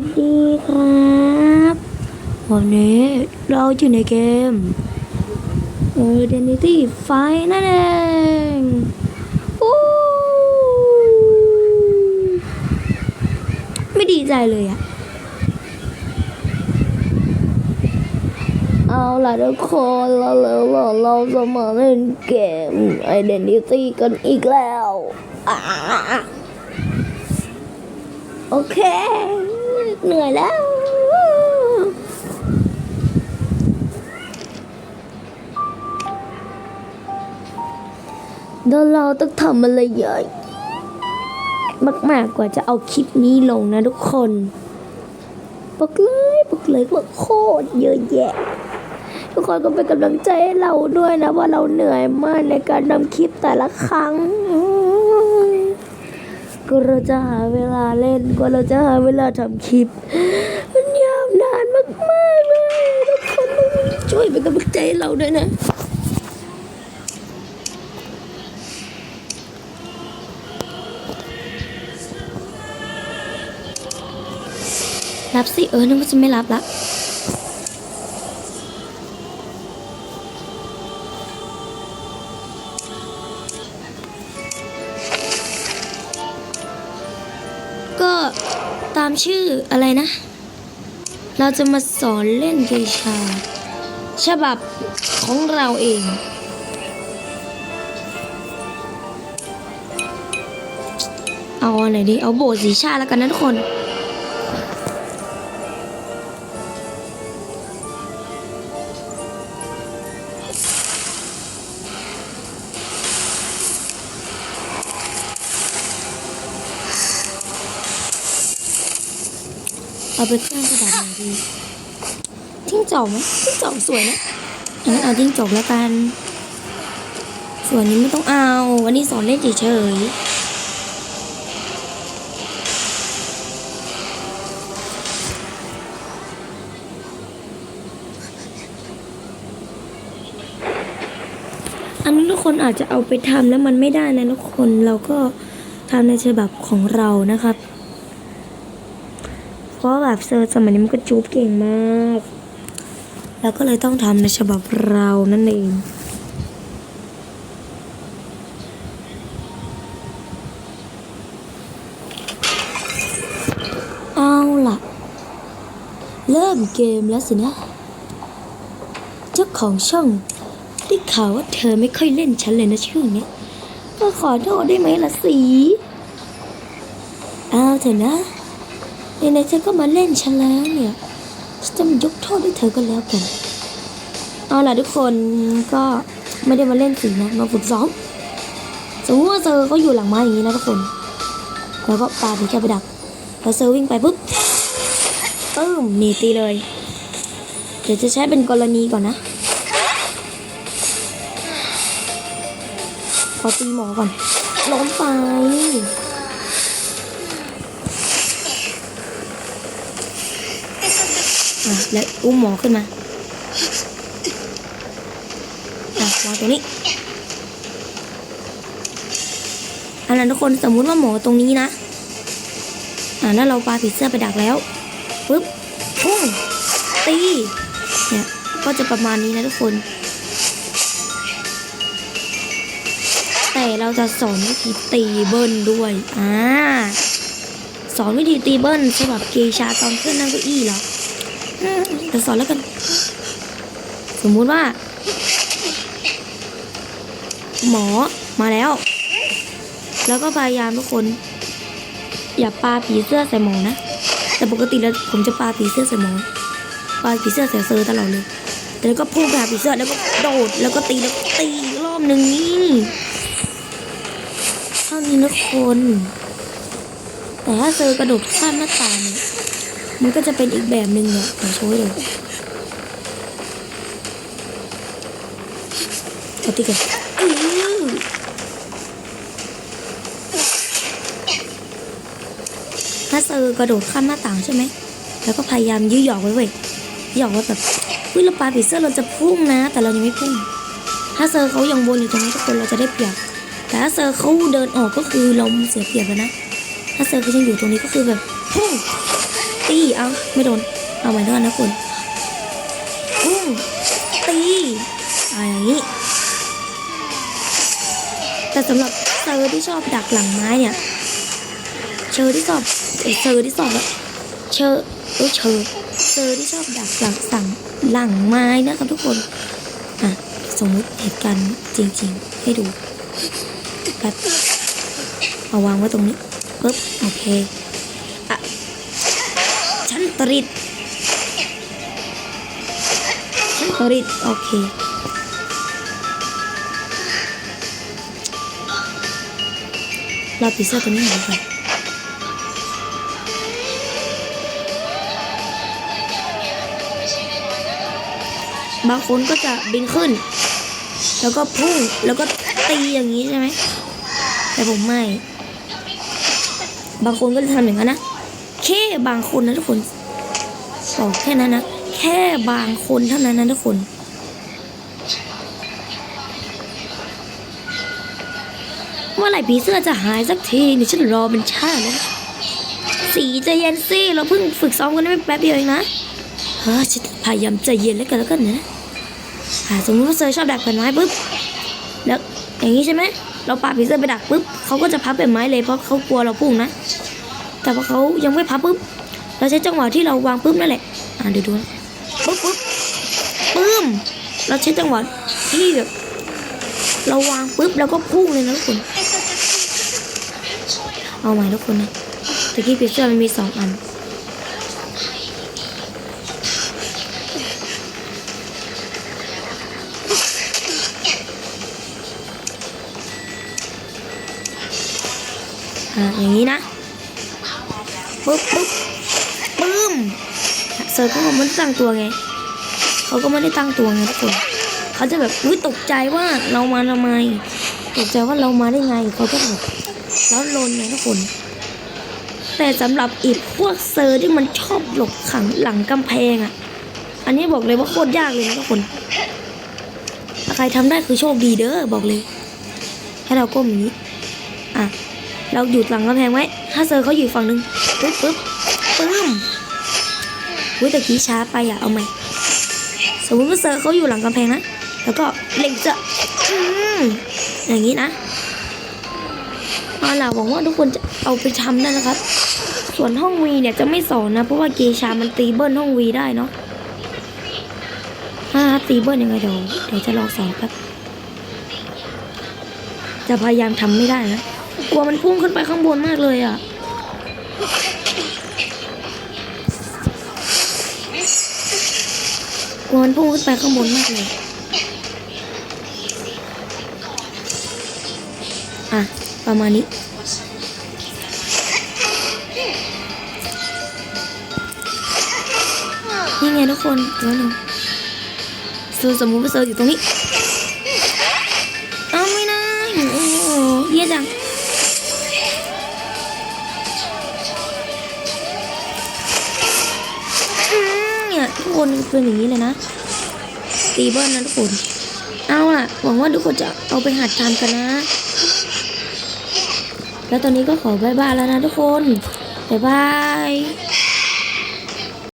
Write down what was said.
ดีครับวันนี้เราอยู่ในเกม Identity Fight นั่นเองอู้ไม่ดีใจเลยอะเอาล่ะทุกคนเราแล้วเราเราจะมาเล่นเกม Identity กันอีกแล้ว อ่าโอ เหนื่อยแล้ว เดี๋ยวเราต้องทำอะไรเยอะมากๆกว่าจะเอาคลิปนี้ลงนะทุกคนบอกเลยบอกเลยว่าโคตรเยอะแยะ ทุกคนก็เป็นกำลังใจให้เราด้วยนะว่าเราเหนื่อยมากในการทำคลิปแต่ละครั้ง ก็เราจะหาเวลาเล่นก็เราจะหาเวลาทำคลิป มันยาวนานมากๆเลยทุกคนช่วยเป็นกำลังใจเราด้วยนะรับสิเออนึกว่าจะไม่รับละ ตามชื่ออะไรนะ เราจะมาสอนเล่นเกชา ฉบับของเราเอง เอาอันไหนดี เอาโบสสีชาแล้วกันนะทุกคน เอาไปเครื่องกระดาษหน่อยดีทิ้งจอกไหมทิ้งจอกสวยนะงั้นเอาทิ้งจอกแล้วกัน ส่วนนี้ไม่ต้องเอาวันนี้สอนเล่นเฉยอันนี้ทุกคนอาจจะเอาไปทำแล้วมันไม่ได้นะทุกคนเราก็ทำในฉบับของเรานะครับ เพราะแบบเซอร์สมัยนี้มันก็จูบเก่งมาก แล้วก็เลยต้องทำในฉบับเรานั่นเองเอาล่ะ เริ่มเกมแล้วสินะ เจ้าของช่องได้ข่าวว่าเธอไม่ค่อยเล่นฉันเลยนะช่วงนี้ก็ขอโทษได้ไหมล่ะสี เอาเถอะนะ ไหนๆเธอก็มาเล่นฉันแล้วเนี่ยฉันจะมายกโทษให้เธอก็แล้วกัน เอาล่ะทุกคนก็ไม่ได้มาเล่นสินะมาฝึกซ้อมสมมติว่าเซอร์เขาอยู่หลังไม้อย่างนี้นะทุกคนแล้วก็ปาผีแค่ไปดักพอเซอร์วิ่งไปปุ๊บตึ้มหนีตีเลย เดี๋ยวจะใช้เป็นกรณีก่อนนะขอตีหมอก่อนล้มไป อะ แล้วอุ้มหมอขึ้นมาอะวางตรงนี้อันนั้นทุกคนสมมุติว่าหมอตรงนี้นะ อ่าแล้วเราปาผีเสื้อไปดักแล้วปึ๊บพุ่งตีเนี่ยก็จะประมาณนี้นะทุกคน แต่เราจะสอนวิธีตีเบิ้ลด้วย อ่า สอนวิธีตีเบิ้ลฉบับเกชาตอนขึ้นนั่งเก้าอี้เหรอ เดี๋ยวสอนแล้วกัน สมมุติว่า หมอมาแล้ว แล้วก็พยายามทุกคน อย่าปาผีเสื้อใส่หมอนะ แต่ปกติแล้วผมจะปาผีเสื้อใส่หมอปาผีเสื้อใส่เซอร์ตลอดเลยแต่แล้วก็พุ่งไปหาผีเสื้อแล้วก็โดดแล้วก็ตีแล้วก็ตีรอบหนึ่งนี่เท่านี้นะคน แต่ถ้าเซอร์กระโดดข้ามหน้าต่างเนี่ย มันก็จะเป็นอีกแบบหนึ่งเนี่ยเดี๋ยวโชว์ให้ดูเอาตีกันถ้าเซอร์กระโดดข้ามหน้าต่างใช่ไหม แล้วก็พยายามยื้อหยอกไว้เว้ยหยอกว่าแบบเฮ้ยเราปาผีเสื้อเราจะพุ่งนะ แต่เรายังไม่พุ่ง ถ้าเซอร์เขายังวนอยู่ตรงนี้ทุกคนเราจะได้เปรียบ แต่ถ้าเซอร์เขาเดินออกก็คือเราเสียเปรียบแล้วนะ ถ้าเซอร์เขายังอยู่ตรงนี้ก็คือแบบพุ่ง ตีเอาไม่โดน เอาใหม่ด้วยนะคุณพุ่งตีอะไรอย่างนี้ แต่สำหรับเซอร์ที่ชอบดักหลังไม้เนี่ย เชอร์ที่ชอบเอ้ยเซอร์ที่ชอบอะเชอร์เอ้เชอร์เซอร์ที่ชอบดักหลังสั่งหลังไม้นะครับทุกคน อะ สมมุติเหตุการณ์จริง ๆ ให้ดูแบบเอาวางไว้ตรงนี้ปึ๊บโอเค ตริดฉันตริดโอเคเราปีเสื้อตัวนี้หน่อยดีกว่าบางคนก็จะบินขึ้น แล้วก็พุ่ง แล้วก็ตีอย่างนี้ใช่ไหม แต่ผมไม่ บางคนก็จะทำอย่างนั้นนะแค่บางคนนะทุกคน อกแค่นั้นนะ แค่บางคนเท่านั้นนะทุกคนเมื่อไหร่ผีเสื้อจะหายสักทีนี่ฉันรอเป็นชาติแล้วนะสีใจเย็นสิเราเพิ่งฝึกซ้อมกันได้ไม่แป๊บเดียวเองนะเฮ้ยฉันพยายามใจเย็นแล้วกันแล้วกันนะสมมติว่าเซอร์ชอบดักแผ่นไม้ปุ๊บแล้วอย่างนี้ใช่ไหมเราปาผีเสื้อไปดักปุ๊บเขาก็จะพับแผ่นไม้เลยเพราะเขากลัวเราพุ่งนะ แต่พอเขายังไม่พับปุ๊บเราใช้จังหวะที่เราวางปุ๊บนั่นแหละ อ่าเดี๋ยวดูนะปุ๊บปุ๊บปึ้มเราใช้จังหวะที่แบบเราวางปุ๊บแล้วก็พุ่งเลยนะทุกคน เอาใหม่ทุกคนนะตะกี้ผีเสื้อมันมีสองอันอ่าอย่างนี้นะ ปุ๊บปุ๊บปึ้ม เซอร์เขาก็ไม่ได้ตั้งตัวไง เขาก็ไม่ได้ตั้งตัวไงทุกคนเขาจะแบบอุ้ยตกใจว่าเรามาทำไม ตกใจว่าเรามาได้ไงเขาก็แบบแล้วลนไงทุกคน แต่สำหรับอีกพวกเซอร์ที่มันชอบหลบขังหลังกำแพงอะ อันนี้บอกเลยว่าโคตรยากเลยนะทุกคนใครทำได้คือโชคดีเด้อบอกเลย ให้เราก้มอย่างนี้ อะ เราหยุดหลังกำแพงไว้ ถ้าเซอร์เขาอยู่ฝั่งนึง ปึ๊บปึ๊บปึ้ม อุ้ยตะกี้ช้าไปอะ เอาใหม่ สมมติว่าเซอร์เขาอยู่หลังกำแพงนะ แล้วก็เล็งจะอืมอย่างนี้นะเอาล่ะหวังว่าทุกคนจะเอาไปทำได้นะครับ ส่วนห้องวีเนี่ยจะไม่สอนนะ เพราะว่าเกชามันตีเบิ้ลห้องวีได้เนาะถ้าตีเบิ้ลยังไงเดี๋ยวเดี๋ยวจะลองสอนครับ จะพยายามทำไม่ได้นะ กลัวมันพุ่งขึ้นไปข้างบนมากเลยอะ กลัวมันพุ่งขึ้นไปข้างบนมากเลยอะ ประมาณนี้นี่ไงทุกคนแล้วหนึ่งเซอร์สมมุติว่าเซอร์อยู่ตรงนี้ ทุกคนเป็นอย่างนี้เลยนะตีเบิ้ลนะทุกคน เอาล่ะ หวังว่าทุกคนจะเอาไปหัดทำกันนะ แล้วตอนนี้ก็ขอบายบายแล้วนะทุกคนบายบาย